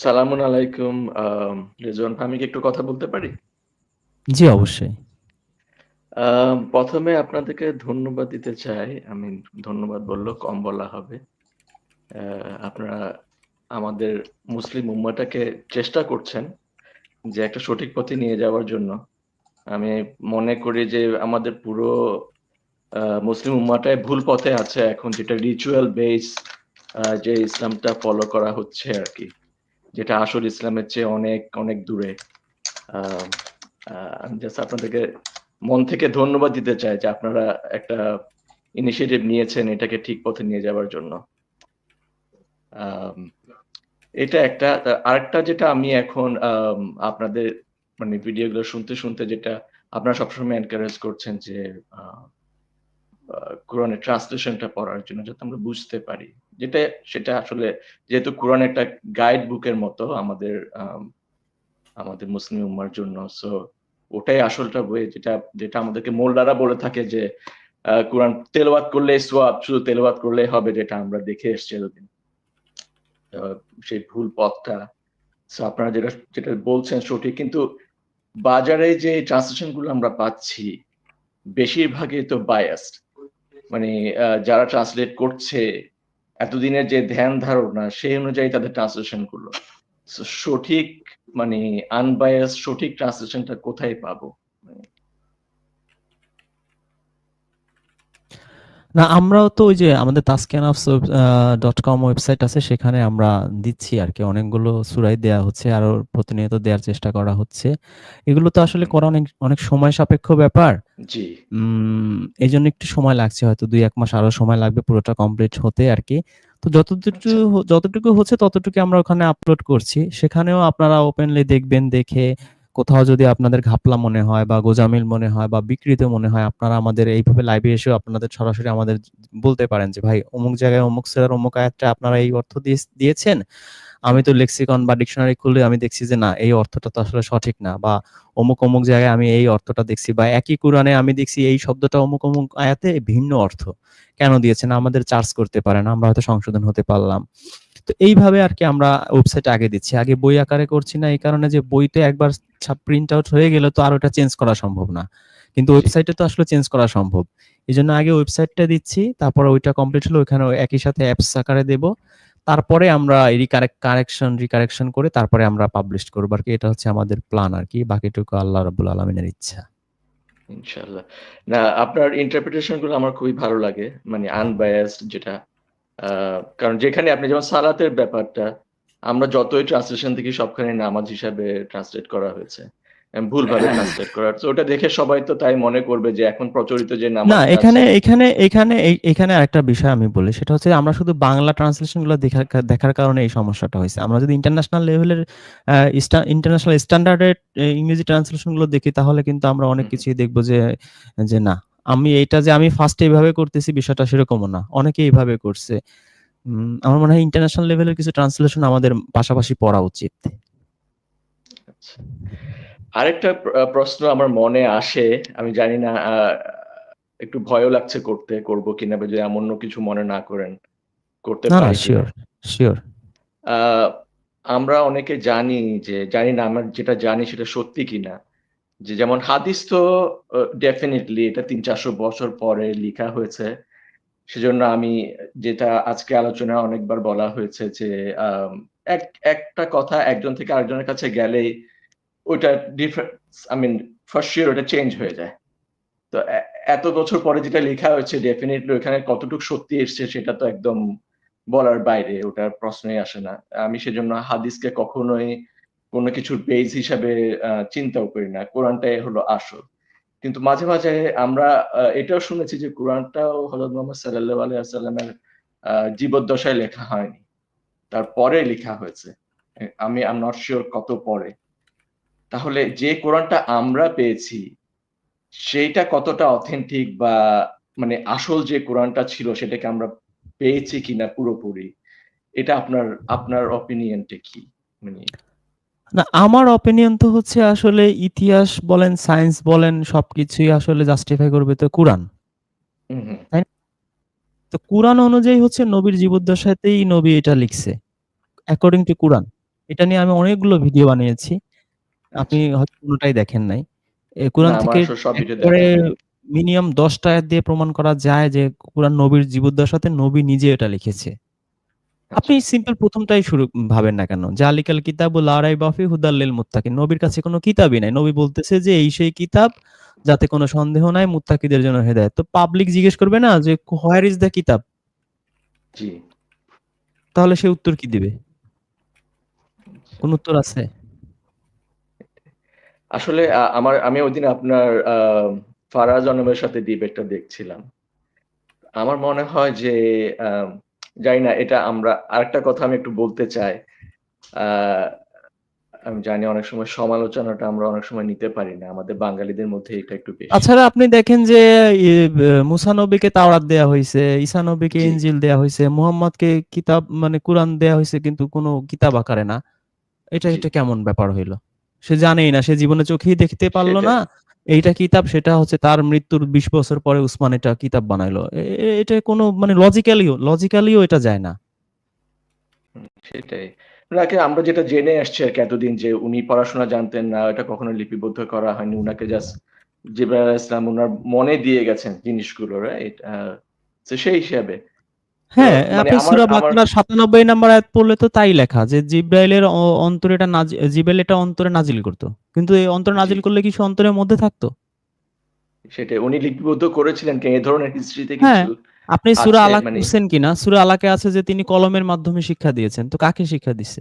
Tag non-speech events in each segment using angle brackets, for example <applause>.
সালামুন আলাইকুম। রেজওয়ান আমি কি একটু কথা বলতে পারি? জি, অবশ্যই। ১ম আপনাদেরকে ধন্যবাদ দিতে চাই। আমি ধন্যবাদ বললেও কম বলা হবে। আপনারা আমাদের মুসলিম উম্মাটাকে চেষ্টা করছেন যে একটা সঠিক পথে নিয়ে যাওয়ার জন্য। আমি মনে করি যে আমাদের পুরো মুসলিম উম্মাহটাই ভুল পথে আছে এখন যেটা রিচুয়াল বেস যে ইসলামটা ফলো করা হচ্ছে আরকি। যেটা আসল ইসলামের চেয়ে অনেক, অনেক দূরে। আমি জাস্ট আপনাদেরকে মন থেকে ধন্যবাদ দিতে চাই যে আপনারা একটা ইনিশিয়েটিভ নিয়েছেন এটাকে ঠিক পথে নিয়ে যাওয়ার জন্য। এটা একটা। আরেকটা যেটা আমি এখন আপনাদের মানে ভিডিওগুলো শুনতে, শুনতে যেটা আপনারা সবসময় এনকারেজ করছেন যে আ আ কোরআনের ট্রান্সলেশনটা পড়ার জন্য যাতে আমরা বুঝতে পারি। যেটা সেটা আসলে যেহেতু কোরআন একটা গাইড বুকের মতো আমাদের আম আমাদের মুসলিম উম্মার জন্য। সো ওটাই আসলটা বই যেটা, যেটা আমাদেরকে মোল্লারা বলে থাকে যে কোরআন তেলাওয়াত করলেই সোয়াব, শুধু তেলাওয়াত করলেই হবে যেটা আমরা দেখে এসছি এতদিন। সেই ভুল পথটা। আপনারা যেটা, যেটা বলছেন সঠিক। কিন্তু বাজারে যে ট্রান্সলেশনগুলো আমরা পাচ্ছি বেশিরভাগই তো বায়াসড। মানে যারা ট্রান্সলেট করছে এতদিনের যে ধ্যান ধারণা, সেই অনুযায়ী তাদের ট্রান্সলেশন করল সঠিক মানে আনবায়াস সঠিক ট্রান্সলেশনটা কোথায় পাবো? না আমরাও তো ওই যে আমাদের আ ডট কম ওয়েবসাইট আছে সেখানে আমরা দিচ্ছি আর কি অনেকগুলো সুরাই দেয়া হচ্ছে। আরও প্রতিনিয়ত দেওয়ার চেষ্টা করা হচ্ছে। এগুলো তো আসলে করা অনেক, অনেক সময় সাপেক্ষ ব্যাপার। জি। উম এজন্য একটু সময় লাগছে হয়তো ২-১ মাস আরও সময় লাগবে পুরোটা কমপ্লিট হতে আর কি তো যতদুটু আচ্ছা। যতটুকু হচ্ছে ততটুকু আমরা ওখানে আপলোড করছি। সেখানেও আপনারা ওপেনলি দেখবেন, দেখে কোথাও যদি আপনাদের ঘাপলা মনে হয় বা গোজামিল মনে হয় বা বিকৃত মনে হয় আপনারা আমাদের এইভাবে লাইভে এসেও আপনাদের সরাসরি আমাদের বলতে পারেন যে, "ভাই অমুক জায়গায় অমুক সূরার অমুক আয়াতটা আপনারা এই অর্থ দিয়েছ দিয়েছেন। আমি তো লেক্সিকন বা ডিকশনারি খুললে আমি দেখছি যে না এই অর্থটা তো আসলে সঠিক না। বা অমুক, অমুক জায়গায় আমি এই অর্থটা দেখছি বা একই কুরআনে আমি দেখছি এই শব্দটা অমুক, অমুক আয়াতে ভিন্ন অর্থ। কেন দিয়েছেন? আমাদের চার্জ করতে পারেন। আমরা হয়তো সংশোধন হতে পারলাম।" তো এইভাবে আর কি আমরা ওয়েবসাইট আগে দিচ্ছি। আগে বই আকারে করছি না এই কারণে যে বইতে একবার ছাপ প্রিন্ট আউট হয়ে গেলে তো আর ওটা চেঞ্জ করা সম্ভব না। কিন্তু। ওয়েবসাইটে তো আসলে চেঞ্জ করা সম্ভব। এই জন্য আগে ওয়েবসাইটটা দিচ্ছি। তারপরে ওইটা কমপ্লিট হলে ওইখানে একই সাথে অ্যাপস আকারে দেব। তারপরে আমরা রিকারেক্ট কারেকশন, রিকারেকশন করে তারপরে আমরা পাবলিশ করব আরকি। এটা হচ্ছে আমাদের প্ল্যান আরকি। বাকিটুকু আল্লাহ রাব্বুল আলামিনের ইচ্ছা। ইনশাআল্লাহ। না আপনার ইন্টারপ্রিটেশনগুলো আমার খুবই ভালো লাগে। মানে আনবায়াসড যেটা। কারণ যেখানে আপনি যেমন সালাতের ব্যাপারটা আমরা যতই ট্রান্সলেশন দেখি সবখানে নামাজ হিসাবে ট্রান্সলেট করা হয়েছে। ভুলভাবে ট্রান্সলেট করা। সো ওটা দেখে সবাই তো তাই মনে করবে যে এখন প্রচলিত যে না এখানে, এখানে, এখানে এখানে আরেকটা বিষয় আমি বলি। সেটা হচ্ছে আমরা শুধু বাংলা ট্রান্সলেশনগুলো দেখার দেখার কারণে এই সমস্যাটা হইছে। আমরা যদি ইন্টারন্যাশনাল লেভেলের ইন্টারন্যাশনাল স্ট্যান্ডার্ডের ইংরেজি ট্রান্সলেশনগুলো দেখি তাহলে কিন্তু আমরা অনেক। কিছুই দেখব যে, যে না আমি এটা যে আমি ফার্স্ট এইভাবে করতেছি বিষয়টা সেরকমও না। অনেকে এভাবে করছে। আমার মনে হয় ইন্টারন্যাশনাল লেভেলের কিছু ট্রান্সলেশন আমাদের পাশাপাশি পড়া উচিত। আচ্ছা। আরেকটা প্রশ্ন আমার মনে আসে। আমি জানি না একটু ভয়ও লাগছে করতে, করব কিনা বা যদি এমন কিছু মনে না করেন। করতে পারি? Sure, sure. আমরা অনেকে জানি যে জানি না আমরা যেটা জানি সেটা সত্যি কিনা। যে যেমন হাদিস তো ডেফিনেটলি এটা ৩-৪০০ বছর পরে লিখা হয়েছে। সেজন্য আমি যেটা আজকে আলোচনায় অনেকবার বলা হয়েছে যে এক, একটা কথা একজন থেকে আরেকজনের কাছে গেলেই ওইটা difference I mean first year ওটা চেঞ্জ হয়ে যায়। তো এত বছর পরে যেটা লেখা হয়েছে ডেফিনেটলি ওখানে কতটুকু সত্যি এসছে সেটা তো একদম বলার বাইরে। ওটার প্রশ্নই আসে না। আমি সেজন্য হাদিসকে কখনোই কোনো কিছুর বেস হিসাবে চিন্তাও করি না। কোরআনটাই হলো আসল। কিন্তু মাঝে, মাঝে আমরা এটাও শুনেছি যে কোরআনটাও হযরত মুহাম্মদ আলাইহি ওয়াসাল্লামের জীবদ্দশায় লেখা হয়নি। তার পরে লিখা হয়েছে। আমি আই এম নট সিউর কত পরে। তাহলে যে কোরআনটা আমরা পেয়েছি সেইটা কতটা অথেন্টিক বা মানে আসল যে কোরআনটা ছিল সেটাকে আমরা পেয়েছি কিনা পুরোপুরি। এটা আপনার, আপনার ওপিনিয়ন টা কি? মানে না আমার অপিনিয়ন তো হচ্ছে আসলে ইতিহাস বলেন, সায়েন্স বলেন সবকিছুই আসলে জাস্টিফাই করবে তো কুরআন। তাই তো কোরআন অনুযায়ী হচ্ছে নবীর জীবদ্দশাতেই নবী এটা লিখছে। অ্যাকর্ডিং টু কুরআন। এটা নিয়ে আমি অনেকগুলো ভিডিও বানিয়েছি। আপনি আচ্ছা। হয়তো কোনটাই দেখেন নাই। এ কোরআন না, আমার থেকে আসলে সব ভিডিও দেখা একবারে হয়নি। মিনিমাম ১০ টা আয়াত দিয়ে প্রমাণ করা যায় যে কোরআন নবীর জীবদ্দশাতে নবী নিজে এটা লিখেছে। আপনি। সিম্পল প্রথমটাই শুরু ভাবেন না কেন? জালিকাল কিতাবু লা রাইবা ফিহি হুদাল লিল মুত্তাকিন। নবীর কাছে কোনো কিতাবই নাই। নবী বলতেছে যে এই সেই কিতাব যাতে কোনো সন্দেহ নাই মুত্তাকিদের জন্য হেদায়েত। তো পাবলিক জিজ্ঞেস করবে না যে হোয়ার ইস দ্য কিতাব? জি। তাহলে সে উত্তর কি দিবে? কোন উত্তর আছে? আসলে আমার আমি ওইদিন আপনার ফারাজ আলমের সাথে ডিবেটটা দেখছিলাম। আমার মনে হয় যে জানি না এটা আমরা আরেকটা কথা আমি একটু বলতে চাই। আমি জানি অনেক সময় সমালোচনাটা আমরা অনেক সময় নিতে পারি না। আমাদের বাঙালিদের মধ্যে এটা একটু বেশি। তাছাড়া আপনি দেখেন যে মুসা নবীকে তাওরাত দেয়া হয়েছে ঈসা নবীকে। ইনজিল দেয়া হইছে, মুহাম্মদকে কিতাব মানে কুরআন দেয়া হয়েছে কিন্তু কোনো কিতাব আকারে না। এটা এটা কেমন ব্যাপার হইল? সে জানেই না। সে জীবনে চোখেই দেখতে পারল না। এইটা কিতাব সেটা হচ্ছে তার মৃত্যুর ২০ বছর পরে উসমান এটা কিতাব বানাইলো। এটা কোনো মানে লজিক্যালিও লজিক্যালিও এটা যায় না। সেটাই। উনাকে আমরা যেটা জেনে আসছি আর কি এতদিন যে উনি পড়াশোনা জানতেন না, এটা কখনো লিপিবদ্ধ করা হয়নি। উনাকে জাস্ট জিবরাইল আলাইহিস সালাম উনার মনে দিয়ে গেছেন জিনিসগুলো, রাইট? সেই হিসাবে। হ্যাঁ, মানে আপনি সূরা বাকারার ৯৭ নাম্বার আয়াত পড়লে তো তাই লেখা যে জিব্রাইলের অন্তরে এটা জিব্রাইল এটা অন্তরে নাজিল করত। কিন্তু এই অন্তরে নাজিল করলে কি সে অন্তরের মধ্যে থাকতো? সেটাই। উনি লিপিবদ্ধ করেছিলেন কি? এ ধরনের হিস্ট্রিতে হ্যাঁ, কিছু আপনি সূরা আলাক মানে পড়ছেন কিনা? সূরা আলাকে আছে যে তিনি কলমের মাধ্যমে শিক্ষা দিয়েছেন। তো কাকে শিক্ষা দিছে?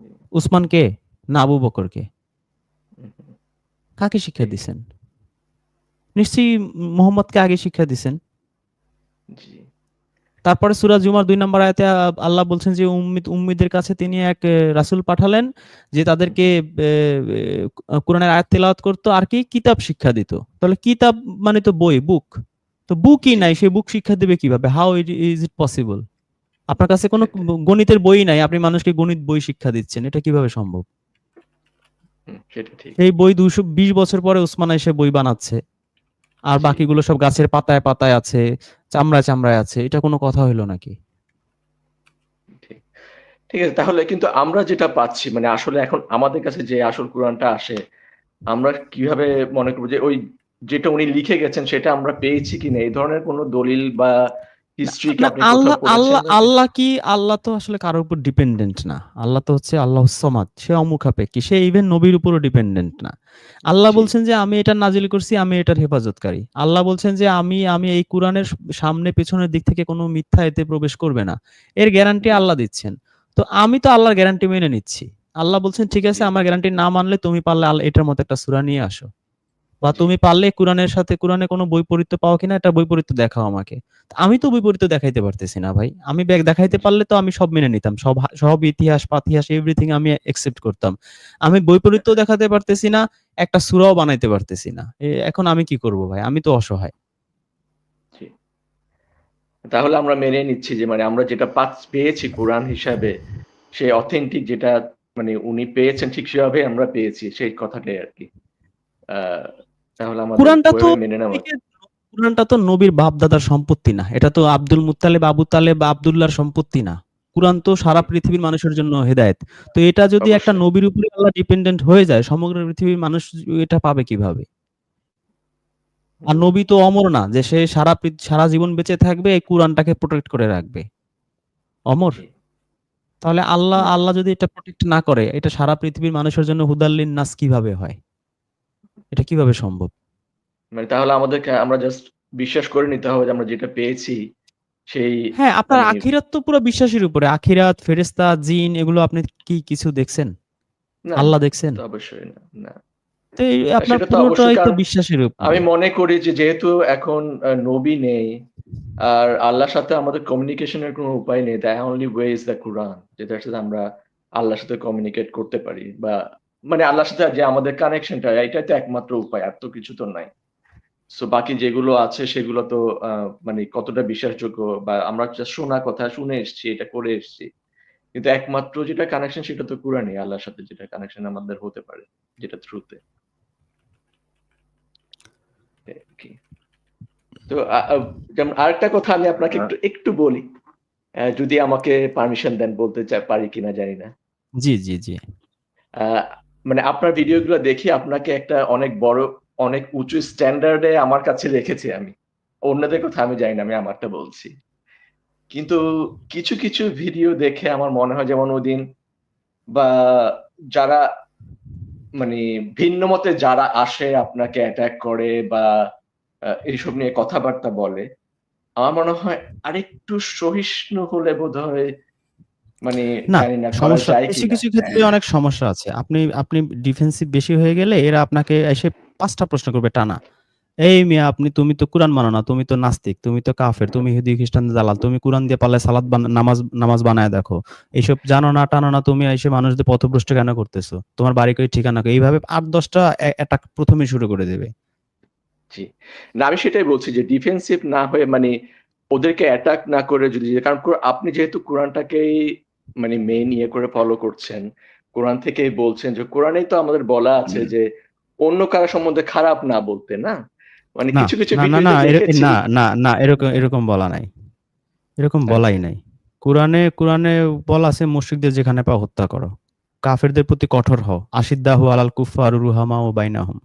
হুম। উসমানকে? না আবু বকরকে? হুম, হুম। কাকে শিক্ষা। দিছেন? নিশ্চয়ই মুহাম্মদকে আগে শিক্ষা দিছেন। জি। তারপরে সূরা জুমার ২ নাম্বার আয়াতে আল্লাহ বলছেন যে উম্মিত উম্মিদের কাছে তিনি এক রাসূল পাঠালেন যে তাদেরকে কোরআনের আয়াত তিলাওয়াত করত আর কি কিতাব শিক্ষা দিত। তাহলে কিতাব মানে তো বই, বুক। তো বুকই নাই সে বুক শিক্ষা দিবে কীভাবে? How it is it possible? আপনার কাছে কোনো গণিতের বই নাই। আপনি মানুষকে গণিত বই শিক্ষা দিচ্ছেন। এটা কীভাবে সম্ভব? এই বই ২২০ বছর পরে উসমান এসে বই বানাচ্ছে। আর বাকিগুলো সব গাছের পাতায়, পাতায় আছে, চামড়ায়, চামড়ায় আছে। এটা কোনো কথা হইল নাকি? ঠিক আছে। তাহলে কিন্তু আমরা যেটা পাচ্ছি মানে আসলে এখন আমাদের কাছে যে আসল কোরআনটা আসে, আমরা কীভাবে মনে করব যে ওই যেটা উনি লিখে গেছেন সেটা আমরা পেয়েছি কিনা? এই ধরনের কোনো দলিল বা আল্লাহ আল্লাহ আল্লাহ কি আল্লাহ তো আসলে কারও উপর ডিপেন্ডেন্ট না। আল্লাহ তো হচ্ছে আল্লাহুস সামাদ। সে অমুখাপেক্ষী। সে ইভেন নবীর উপরও ডিপেন্ডেন্ট না। আল্লাহ বলছেন যে আমি এটা নাজিল করছি, আমি এটার হেফাজতকারী। আল্লাহ বলছেন যে আমি আমি এই কুরআনের সামনে পেছনের দিক থেকে কোনো মিথ্যা এতে প্রবেশ করবে না। এর গ্যারান্টি আল্লাহ দিচ্ছেন। তো আমি তো আল্লাহর গ্যারান্টি মেনে নিচ্ছি। আল্লাহ বলছেন ঠিক আছে আমার গ্যারান্টি না মানলে তুমি পারলে এটার মতো একটা সুরা নিয়ে আসো। বা তুমি পারলে কুরআনের সাথে কুরআনে কোনো বৈপরীত্য পাও কিনা এটা বৈপরীত্য দেখাও আমাকে। আমি তো বৈপরীত্য দেখাইতে পারতেছি না ভাই। আমি ব্যাগ দেখাইতে পারলে তো আমি সব মেনে নিতাম। সব সব ইতিহাস, পাতিহাস এভরিথিং আমি অ্যাকসেপ্ট করতাম। আমি বৈপরীত্যও দেখাতে পারতেছি না, একটা সূরাও বানাইতে পারতেছি না। এখন আমি কি করব ভাই? আমি তো অসহায়। তাহলে আমরা মেনে নিচ্ছি যে মানে আমরা যেটা পাচ পেয়েছি কোরআন হিসাবে সে অথেন্টিক যেটা মানে উনি পেয়েছেন ঠিক সেভাবে আমরা পেয়েছি। সেই কথাটাই আর কি আমাদের কুরআনটা তো নবীকে তো নবীর বাপ-দাদার সম্পত্তি না। এটা তো আব্দুল মুত্তালিব, আবু তালেব, আব্দুল্লাহর সম্পত্তি না। কুরআন তো সারা পৃথিবীর মানুষের জন্য হেদায়েত। তো এটা যদি একটা নবীর উপরে আল্লাহ ডিপেন্ডেন্ট হয়ে যায়, সমগ্র পৃথিবীর মানুষ এটা পাবে কীভাবে? আর নবী তো অমর না যে সে সারা সারা জীবন বেঁচে থাকবে এই কুরআনটাকে প্রোটেক্ট করে রাখবে। অমর? তাহলে আল্লাহ আল্লাহ যদি এটা প্রোটেক্ট না করে, এটা সারা পৃথিবীর মানুষের জন্য হুদাল লিন নাস কীভাবে হয়? এটা কীভাবে সম্ভব? মানে তাহলে আমাদেরকে আমরা জাস্ট বিশ্বাস করে নিতে হবে যে আমরা যেটা পেয়েছি সেই হ্যাঁ, আপনার মানে আখিরাত তো পুরো বিশ্বাসের উপরে। আখিরাত, ফেরেস্তা জিন এগুলো আপনি কি কিছু দেখছেন? আল্লাহ দেখছেন? অবশ্যই না। না। তো আপনার পুরোটাই তো বিশ্বাসের আমি মনে করি যে যেহেতু এখন নবী নেই আর আল্লাহর সাথে আমাদের কমিউনিকেশন এর কোন উপায় নেই। the only way is the Quran যেটার সাথে আমরা আল্লাহর সাথে কমিউনিকেট করতে পারি বা মানে আল্লাহর সাথে যে আমাদের কানেকশনটা এটাই তো একমাত্র উপায়। আর তো কিছু তো নাই। সো বাকি যেগুলো আছে সেগুলো তো মানে কতটা বিশ্বাসযোগ্য বা আমরা শোনা কথা শুনে এসছি, এটা করে এসছি। কিন্তু একমাত্র যেটা কানেকশন সেটা তো কুরআনই আল্লাহর সাথে যেটা কানেকশন আমাদের হতে পারে। যেটা থ্রুতে। তো যেমন আরেকটা কথা আমি আপনাকে হ্যাঁ। একটু একটু বলি। যদি আমাকে পারমিশন দেন বলতে পারি কিনা জানি না। জি, জি, জি। মানে আপনার ভিডিওগুলো দেখি আপনাকে একটা অনেক বড়, অনেক উঁচু স্ট্যান্ডার্ডে আমার কাছে রেখেছি আমি। অন্যদের কথা আমি জানি না, আমি আমারটা বলছি। কিন্তু কিছু, কিছু ভিডিও দেখে আমার মনে হয় যেমন ওদিন বা যারা মানে ভিন্ন মতে যারা আসে আপনাকে অ্যাটাক করে বা এইসব নিয়ে কথাবার্তা বলে, আমার মনে হয় আরেকটু সহিষ্ণু হলে বোধহয় মানে না, জানি না করা সমস্যা কিছু, কিছু ক্ষেত্রে। অনেক সমস্যা আছে। আপনি আপনি ডিফেন্সিভ বেশি হয়ে গেলে এরা আপনাকে এসে ৫ টা প্রশ্ন করবে টানা। এই মিয়া আপনি তুমি তো কুরআন মানো না, তুমি তো নাস্তিক, তুমি তো কাফের, তুমি ইহুদি খ্রিস্টানদের দালাল, তুমি কুরআন দিয়ে পারলে সালাত বানা নামাজ নামাজ বানায় দেখো। এইসব জানো না টানো না তুমি এসে মানুষদের পথভ্রষ্ট কেন করতেছো? তোমার বাড়ি কই ঠিকানা কই? এইভাবে ৮-১০ টা অ্যা অ্যাটাক ১ম এই শুরু করে দেবে। জি। না আমি সেটাই বলছি যে ডিফেন্সিভ না হয়ে মানে ওদেরকে অ্যাটাক না করে যদি কারণ আপনি যেহেতু কোরআনটাকেই মানে মেইন ইয়ে করে ফলো করছেন, কোরআন থেকেই বলছেন যে কোরআনেই তো আমাদের বলা আছে যে অন্য কারও সম্বন্ধে খারাপ না বলতে, না? মানে কিছু, কিছু না, না, না, না, না, এরকম এরকম বলা নাই। এরকম বলাই আচ্ছা। নাই। কোরআনে কোরআনে বলা আছে মুশরিকদের যেখানে পাও হত্যা করো। কাফেরদের প্রতি কঠোর হও। আশিদ্দাহু আলাল কুফফার রুহামাউ বাইনাহুম।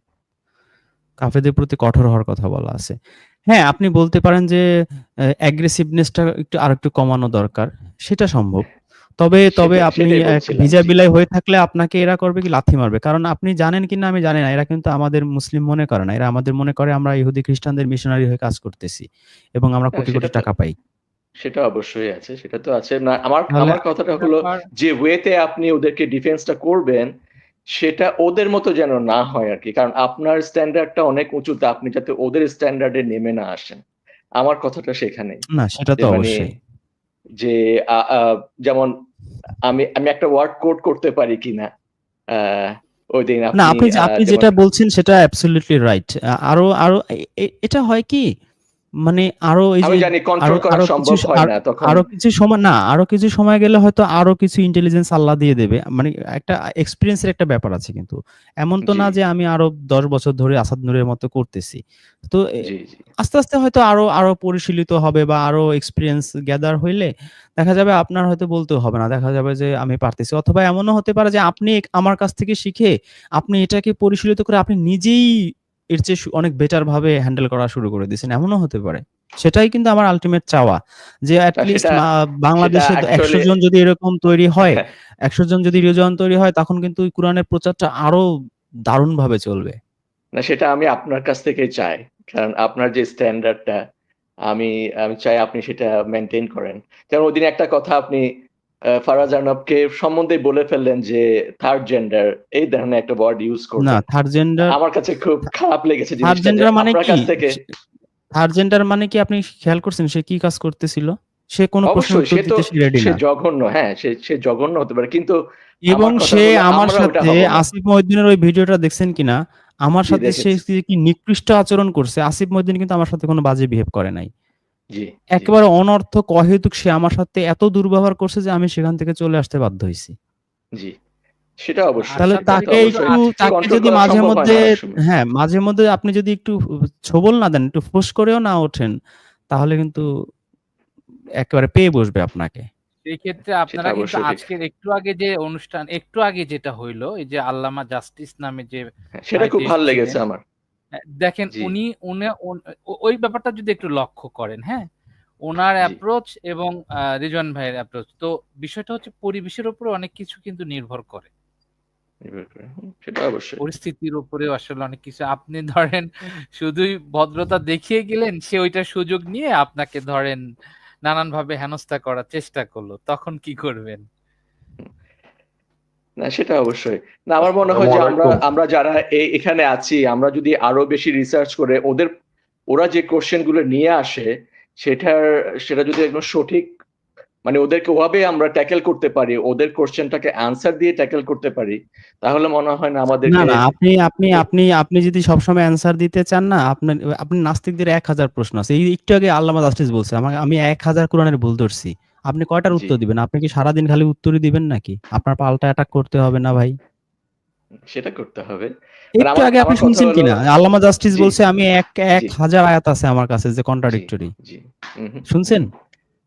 কাফেরদের প্রতি কঠোর হওয়ার কথা বলা আছে। হ্যাঁ, আপনি বলতে পারেন যে অ্যা অ্যাগ্রেসিভনেস টা একটু আরেকটু কমানো দরকার। সেটা সম্ভব। তবে তবে আপনি ভিজা বিলাই হয়ে থাকলে আপনাকে এরা করবে কি লাথি মারবে। কারণ আপনি জানেন কিনা আমি জানি না। এরা কিন্তু আমাদের মুসলিম মনে করে না। এরা আমাদের মনে করে আমরা ইহুদি খ্রিস্টানদের মিশনারি হয়ে কাজ করতেছি। এবং আমরা হ্যাঁ, কোটি, কোটি টাকা পাই। সেটা অবশ্যই আছে। সেটা তো আছে। না আমার আমার কথাটা হলো যে ওয়েতে আপনি ওদেরকে ডিফেন্সটা করবেন, সেটা ওদের মতো যেন না হয় আরকি। কারণ আপনার স্ট্যান্ডার্ডটা অনেক উঁচুতে আপনি যাতে ওদের স্ট্যান্ডার্ডে নেমে না আসেন। আমার কথাটা সেখানেই। না সেটা তো মানে অবশ্যই। যে যেমন আমি আমি একটা ওয়ার্ড কোড করতে পারি কিনা? না আপনি আপনি যেটা বলছেন সেটা অ্যাবসলিউটলি রাইট। আরও আরও এটা হয় কি? মানে আরও এই যে আরও কিছু আর কিছু সময় না, আরও কিছু সময় গেলে হয়তো আরও কিছু ইন্টেলিজেন্স আল্লাহ দিয়ে দেবে। মানে একটা এক্সপেরিয়েন্স এর একটা ব্যাপার আছে কিন্তু। এমন তো না যে আমি আরও ১০ বছর ধরে আসাদ নূরের মতো করতেছি। তো। আস্তে, আস্তে হয়তো আরও আরও পরিশীলিত হবে বা আরও এক্সপিরিয়েন্স গ্যাদার হইলে দেখা যাবে আপনার হয়তো বলতেও হবে না। দেখা যাবে যে আমি পারতেছি। অথবা এমনও হতে পারে যে আপনি আমার কাছ থেকে শিখে আপনি এটাকে পরিশীলিত করে আপনি নিজেই এর চেয়ে অনেক বেটার ভাবে হ্যান্ডেল করা শুরু করে দিয়েছেন। এমনও হতে পারে। সেটাই কিন্তু আমার আল্টিমেট চাওয়া। যে এট না লিস্ট সেটা মা সেটা বাংলাদেশে ১০০ অ্যাকচুয়ালি জন যদি এরকম তৈরি হয়, ১০০ জন যদি রিজন তৈরি হয় তখন কিন্তু কোরআনের প্রচারটা আরও দারুণ ভাবে চলবে। না সেটা আমি আপনার কাছ থেকেই চাই। কারণ আপনার যে স্ট্যান্ডার্ডটা আমি আমি চাই আপনি সেটা মেইনটেইন করেন। যেমন ওইদিন একটা কথা আপনি ফারাজ আর্নবকে সম্বন্ধে বলে ফেললেন যে থার্ড জেন্ডার এই ধরনের একটা ওয়ার্ড ইউস না থার্ড জেন্ডার আমার কাছে খুব খারাপ লেগেছে থার্ড জেন্ডার মানে কি? থেকে থার্ড জেন্ডার মানে কি আপনি খেয়াল করছেন সে কি কাজ করতেছিল? সে কোন উত্তর সে তো দিতে সে রেডি সে জঘন্য হ্যাঁ, সে সে জঘন্য হতে পারে। কিন্তু এবং সে আমার সাথে আসিফ মহিউদ্দিনের ওই ভিডিওটা দেখছেন কিনা? আমার সাথে সে কি নিকৃষ্ট আচরণ করছে। আসিফ মহিউদ্দিন কিন্তু আমার সাথে কোনো বাজে বিহেভ করে নাই। একেবারে অনর্থ অহেতুক সে আমার সাথে এত দুর্ব্যবহার করছে যে আমি সেখান থেকে চলে আসতে বাধ্য হয়েছি জি। সেটা অবশ্যই। তাহলে তাকে একটু তাকে যদি মাঝে হয় মধ্যে হ্যাঁ, মাঝে মধ্যে আপনি যদি একটু ছোবল না দেন, একটু ফোঁস করেও না ওঠেন, তাহলে কিন্তু একেবারে পেয়ে বসবে আপনাকে। সেক্ষেত্রে সেটা আপনারা কিন্তু অবশ্যই আজকের একটু আগে যে অনুষ্ঠান একটু আগে যেটা হইল এই যে আল্লামা জাস্টিস নামে যে হ্যাঁ, সেটা খুব ভালো লেগেছে আমার। দেখেন উনি ওই ব্যাপারটা যদি একটু লক্ষ্য করেন, হ্যাঁ? ওনার অ্যাপ্রোচ এবং আ রিজওয়ান ভাইয়ের অ্যাপ্রোচ। তো বিষয়টা হচ্ছে পরিবেশের উপরে অনেক কিছু কিন্তু নির্ভর করে। সেটা অবশ্যই। পরিস্থিতির উপরেও আসলে অনেক কিছু আপনি ধরেন শুধুই ভদ্রতা দেখিয়ে গেলেন, সে ওইটার সুযোগ নিয়ে আপনাকে ধরেন নানানভাবে হেনস্থা করার চেষ্টা করল। তখন কি করবেন? না সেটা অবশ্যই। না আমার মনে হয় যে আমরা আমরা যারা এ এখানে আছি আমরা যদি আরও বেশি রিসার্চ করে ওদের ওরা যে কোয়েশ্চেনগুলো নিয়ে আসে সেটার সেটা যদি একদম সঠিক মানে ওদেরকে ওভাবে আমরা ট্যাকেল করতে পারি, ওদের কোশ্চেনটাকে অ্যান্সার দিয়ে ট্যাকেল করতে পারি, তাহলে মনে হয় না আমাদের না, আমাদেরকে না আপনি আপনি আপনি আপনি যদি সবসময় অ্যান্সার দিতে চান না, আপনার আপনি নাস্তিকদের ১০০০ প্রশ্ন আছে। এই একটু আগে আল্লামা জাস্টিস বলছে, আমা আমি ১০০০ কোরআনের ভুল ধরছি। আপনি কয়টার উত্তর দিবেন? আপনি কি সারাদিন খালি উত্তরই দিবেন নাকি? আপনার পাল্টা অ্যাটাক করতে হবে না ভাই? সেটা করতে হবে। একটু আগে আপনি শুনছেন কিনা? আল্লামা জাস্টিস বলছে আমি এক এক হাজার আয়াত আছে আমার কাছে যে কন্ট্রাডিক্টরি। শুনছেন?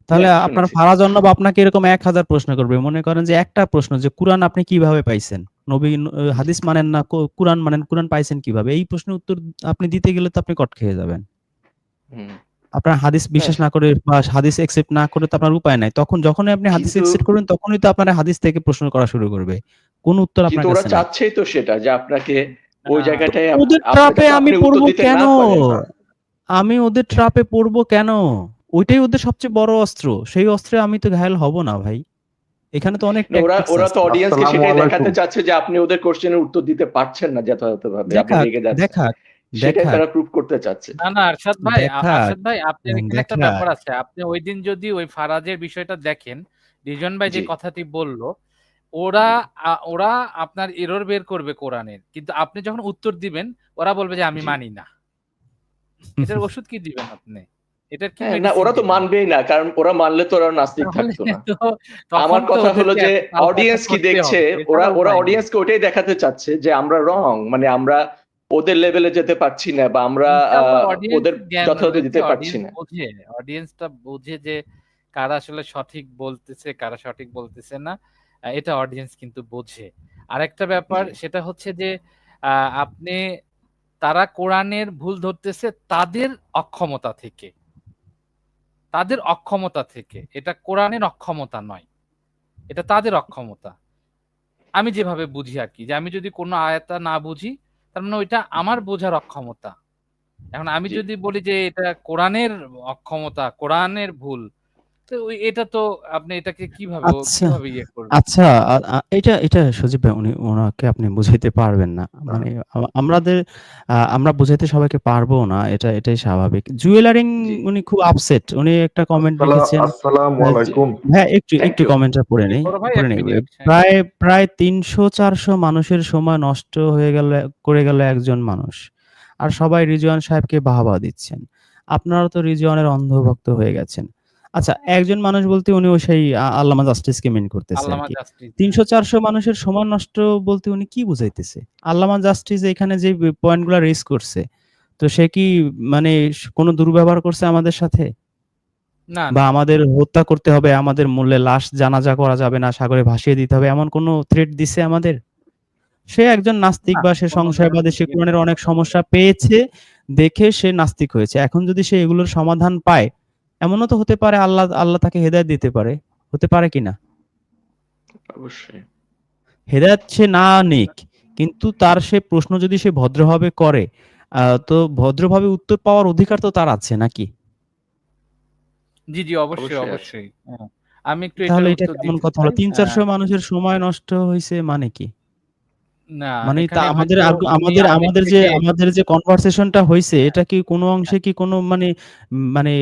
তাহলে আপনার। ফারাজ অর্ণব আপনাকে এরকম ১০০০ প্রশ্ন করবে। মনে করেন যে একটা প্রশ্ন যে কুরআন আপনি কীভাবে পাইছেন? নবী হাদিস মানেন না, কুরআন মানেন, কুরআন পাইছেন কীভাবে? এই প্রশ্নের উত্তর আপনি দিতে গেলে তো আপনি কট খেয়ে যাবেন। আপনার হাদিস বিশ্বাস হ্যাঁ। না করে বা হাদিস অ্যাকসেপ্ট না করে তো আপনার উপায় নাই। তখন যখনই আপনি হাদিস অ্যাকসেপ্ট করবেন তখনই তো আপনার হাদিস থেকে প্রশ্ন করা শুরু করবে। কোন উত্তর আপনার ওরা কাছে নাই। চাচ্ছেই তো সেটা যে আপনাকে ওই। জায়গাটায় ওদের কাছে আমি পড়ব কেন? আমি ওদের ট্র্যাপে পড়ব কেন? ওইটাই ওদের সবচেয়ে বড় অস্ত্র। সেই অস্ত্রে আমি তো ঘায়েল হব না ভাই। এখানে তো অনেক ওরা ওরা তো অডিয়েন্সকে সেটাই দেখাতে। চাচ্ছে যে আপনি ওদের কোশ্চেনের উত্তর দিতে পারছেন না যথাযথভাবে। আপনি রেগে যাচ্ছেন। সেটাই তারা প্রুভ করতে চাচ্ছে। না, না আরশাদ ভাই, আরশাদ ভাই আপনার হ্যাঁ, একটা ব্যাপার আছে। আপনি ঐদিন যদি ওই ফারাজের বিষয়টা দেখেন, রিজন ভাই যে কথাটি বলল, ওরা ওরা আপনার এরর বের করবে কোরআনের। কিন্তু আপনি যখন উত্তর দিবেন, ওরা বলবে যে আমি। মানি না। এটার ওষুধ কি দিবেন আপনি? এটার কি হ্যাঁ, না ওরা তো মানবেই না। কারণ ওরা মানলে তো ওরা নাস্তিক থাকতো না। তো আমার কথা হলো যে অডিয়েন্স কি দেখছে ওরা ওরা। অডিয়েন্সকে ওটাই দেখাতে চাচ্ছে যে আমরা রং মানে আমরা ওদের লেভেলে যেতে পারছি না বা আমরা ওদের যথাযথ দিতে পারছি না। বোঝে। অডিয়েন্সটা বোঝে যে কারা আসলে সঠিক বলতেছে, কারা সঠিক বলতেছে না। এটা অডিয়েন্স কিন্তু বোঝে। আরেকটা ব্যাপার সেটা হচ্ছে যে আপনি তারা কোরআনের ভুল ধরতেছে তাদের অক্ষমতা থেকে। তাদের অক্ষমতা থেকে। এটা কোরআনের অক্ষমতা নয়। এটা তাদের অক্ষমতা। আমি যেভাবে বুঝি আর কি যে আমি যদি কোনো আয়াতটা না বুঝি, তার মানে ওইটা আমার বোঝার অক্ষমতা। এখন আমি যদি বলি যে এটা কোরআনের অক্ষমতা, কোরআনের ভুল, তো এটা তো আপনি এটাকে কীভাবে আচ্ছা, কীভাবে ইয়ে করবেন? আচ্ছা এটা এটা সজীব ভাই উনি উনাকে আপনি বুঝাইতে পারবেন না। মানে আমাদের আমরা বুঝাইতে সবাইকে পারব না। এটা এটাই স্বাভাবিক। জুয়েলারিং উনি খুব আপসেট। উনি একটা কমেন্ট লিখেছেন আসসালামু আলাইকুম। হ্যাঁ, একটু একটু কমেন্টটা পড়ে নেই, পড়ে নেই। হ্যাঁ। প্রায় প্রায় ৩০০-৪০০ মানুষের সময় নষ্ট হয়ে গেল করে গেল একজন মানুষ। আর সবাই রিজওয়ান সাহেবকে বাহবা দিচ্ছেন। আপনারা তো রিজওয়ানের অন্ধভক্ত হয়ে গেছেন। আচ্ছা, একজন মানুষ বলতে উনি ওই সেই আল্লামা জাস্টিসকে মিন করতেছে আল্লামা আরকি। জাস্টিস। ৩০০-৪০০ মানুষের সময় নষ্ট বলতে উনি কি বুঝাইতেছে? আল্লামা জাস্টিস এখানে যে পয়েন্টগুলা রেইজ করছে, তো সে কি মানে কোনো দুর্ব্যবহার করছে আমাদের সাথে? না, বা আমাদের হত্যা করতে হবে, আমাদের মূল্যে লাশ জানাজা করা যাবে না, সাগরে ভাসিয়ে দিতে হবে এমন কোনো থ্রেট দিছে আমাদের? সে একজন নাস্তিক বা সে সংশয়বাদী, সে কোরআনের অনেক সমস্যা পেয়েছে, দেখে সে নাস্তিক হয়েছে। এখন যদি সে এগুলোর সমাধান পায়, এমনও তো হতে পারে আল্লাহ আল্লাহ তাকে হেদায়েত দিতে পারে। হতে পারে কিনা? অবশ্যই। হেদায়েত সে না নিক, কিন্তু তার সে প্রশ্ন যদি সে ভদ্রভাবে করে, তো ভদ্রভাবে উত্তর পাওয়ার অধিকার তো তার আছে নাকি? জি, জি অবশ্যই, অবশ্যই। হ্যাঁ। আমি একটু তাহলে এটা কেমন কথা হলো? চাই। আ ৩০০-৪০০ মানুষের সময় নষ্ট হয়েছে মানে কি? না, মানে আমাদের আমাদের আমাদের যে আমাদের যে কনভারসেশনটা হইছে এটা কি কোনো অংশে হ্যাঁ। কি কোনো মানে মানে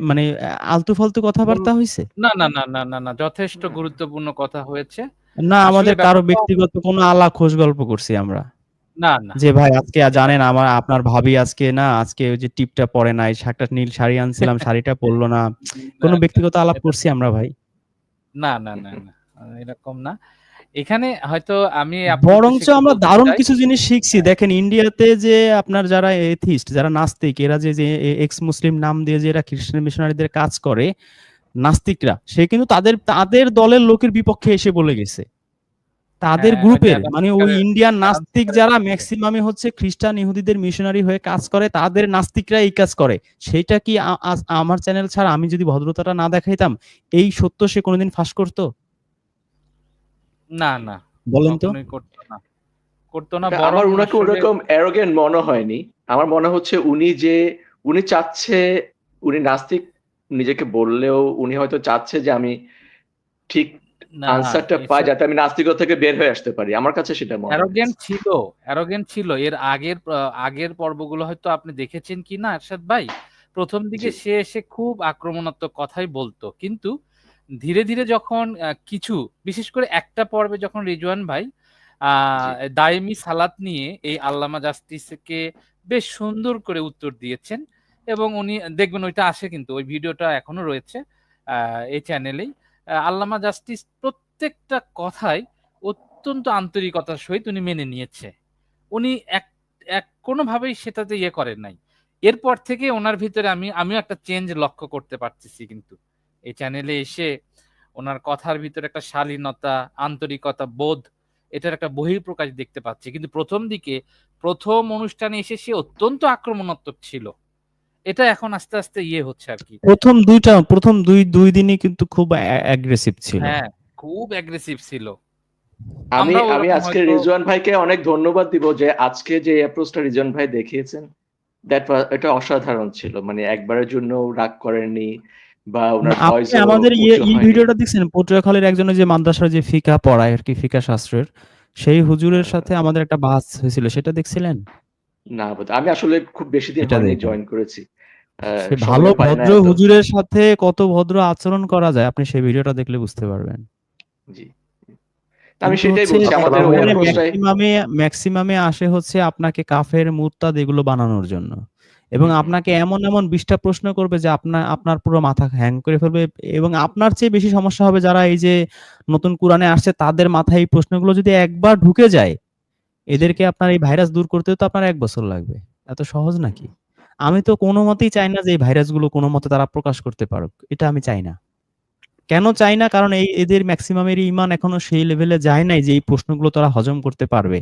মানে আলতু-ফালতু কথাবার্তা হইছে? না, না, না, না, না, না যথেষ্ট গুরুত্বপূর্ণ কথা হয়েছে। না আমাদের কারও ব্যক্তিগত কোনো আলা খোশ গল্প করছি আমরা। না, না। যে ভাই আজকে জানেন আমার আপনার ভাবি আজকে না আজকে ওই যে টিপটা পরে নাই, একটা নীল শাড়ি আনছিলাম, <laughs> শাড়িটা পরলো না। কোনো ব্যক্তিগত আলাপ করছি আমরা ভাই। না, না, না, না। এরকম না। এখানে হয়তো আমি বরঞ্চ আমরা দারুণ কিছু জিনিস শিখছি। হ্যাঁ। দেখেন ইন্ডিয়াতে যে আপনার যারা এথিস্ট, যারা নাস্তিক এরা যে যে এক্স মুসলিম নাম দিয়ে যে এরা খ্রিস্টান মিশনারিদের কাজ করে, নাস্তিকরা, সে কিন্তু তাদের তাদের দলের লোকের বিপক্ষে এসে বলে গেছে। তাদের হ্যাঁ, গ্রুপের মানে ওই ইন্ডিয়ান নাস্তিক যারা ম্যাক্সিমামে হচ্ছে খ্রিস্টান ইহুদিদের মিশনারি হয়ে কাজ করে, তাদের নাস্তিকরা এই কাজ করে। সেটা কি আমার চ্যানেল ছাড়া আমি যদি ভদ্রতাটা না দেখাইতাম, এই সত্য সে কোনোদিন ফাঁস করত? না, না। বলেন তো? করত না। করত না না, আমার উনাকে ওরকম arrogant মনে হয়নি। আমার মনে হচ্ছে উনি যে উনি চাচ্ছে উনি নাস্তিক নিজেকে বললেও উনি হয়তো চাচ্ছে যে আমি ঠিক আনসারটা পাই যাতে আমি নাস্তিকতা থেকে বের হয়ে আসতে পারি। আমার কাছে সেটা মনে অ্যারোগেন্ট ছিল, অ্যারোগেন্ট ছিল। এর আগের আগের পর্বগুলো হয়তো আপনি দেখেছেন কিনা আরশাদ ভাই? প্রথম দিকে সে এসে খুব আক্রমণাত্মক কথাই বলতো কিন্তু ধীরে, ধীরে যখন কিছু বিশেষ করে একটা পর্বে যখন রিজওয়ান ভাই দায়েমি সালাত নিয়ে এই আল্লামা জাস্টিসকে বেশ সুন্দর করে উত্তর দিয়েছেন এবং উনি দেখবেন ওইটা আসে কিন্তু ওই ভিডিওটা এখনও রয়েছে এই চ্যানেলেই। আল্লামা জাস্টিস প্রত্যেকটা কথাই অত্যন্ত আন্তরিকতার সহিত উনি মেনে নিয়েছে। উনি এক এক কোনোভাবেই সেটাতে ইয়ে করেন নাই। এরপর থেকে ওনার ভিতরে আমি আমিও একটা চেঞ্জ লক্ষ্য করতে পারতেছি কিন্তু। এই চ্যানেলে এসে ওনার কথার ভিতরে একটা শালীনতা আন্তরিকতা বোধ এটার একটা বহিঃপ্রকাশ দেখতে পাচ্ছি। কিন্তু প্রথম দিকে প্রথম অনুষ্ঠানে এসে সে অত্যন্ত আক্রমণাত্মক ছিল। এটা এখন আস্তে আস্তে ইয়ে হচ্ছে আর কি। প্রথম দুইটা প্রথম দুই দুই দিনই কিন্তু খুব অ্যাগ্রেসিভ ছিল। হ্যাঁ খুব অ্যাগ্রেসিভ ছিল। আমি আমি আজকে রিজওয়ান ভাইকে অনেক ধন্যবাদ দিব যে আজকে যে অ্যাপ্রোচটা রিজওয়ান ভাই দেখিয়েছেন দ্যাট এটা অসাধারণ ছিল। মানে একবারের জন্য রাগ করেননি বা ওনার ভয়েস আমাদের ইয়ে এই ভিডিওটা দেখছেন পটুয়াখালীর একজনের যে মাদ্রাসার যে ফিকা পড়ায় আর কি ফিকা শাস্ত্রের সেই হুজুরের সাথে আমাদের একটা বাস হয়েছিল সেটা দেখছিলেন? না আমি আসলে খুব বেশি দিন হয়নি জয়েন করেছি। ভালো ভদ্র হুজুরের সাথে কত ভদ্র আচরণ করা যায় আপনি সেই ভিডিওটা দেখলে বুঝতে পারবেন। জি। আমি কিন্তু সেটাই বলছি আমাদের ম্যাক্সিমামে আসে হচ্ছে আপনাকে কাফের মুরতাদ এগুলো বানানোর জন্য। এবং আপনাকে এমন এমন বিশটা প্রশ্ন করবে যে আপনার আপনার পুরো মাথা হ্যাং করে ফেলবে এবং আপনার চেয়ে বেশি সমস্যা হবে যারা এই যে নতুন কোরআনে আসছে, তাদের মাথায় এই প্রশ্নগুলো যদি একবার ঢুকে যায়, এদেরকে আপনার এই ভাইরাস দূর করতে তো আপনার এক বছর লাগবে। এত সহজ নাকি? আমি তো কোনো মতেই চাই না যে এই ভাইরাসগুলো কোনো মতে তারা প্রকাশ করতে পারুক, এটা আমি চাই না। কেন চাই না? কারণ এই, এদের ম্যাক্সিমামের ইমান এখনও সেই লেভেলে যায় নাই যে এই প্রশ্নগুলো তারা হজম করতে পারবে।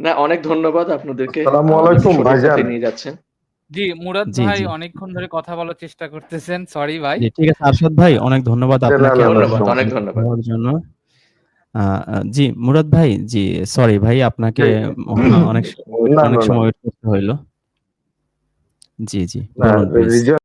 না অনেক ধন্যবাদ আপনাদেরকে। আসসালামু আলাইকুম, ভাইজান। নিয়ে যাচ্ছেন। জি মুরাদ ভাই অনেকক্ষণ ধরে কথা বলার চেষ্টা করতেছেন। সরি ভাই। ঠিক আছে আরশাদ ভাই অনেক ধন্যবাদ আপনাকে অনেক ধন্যবাদ। জন্য। জি মুরাদ ভাই জি সরি ভাই আপনাকে অনেক অনেক। সময় ওয়েট করতে হইল। জি জি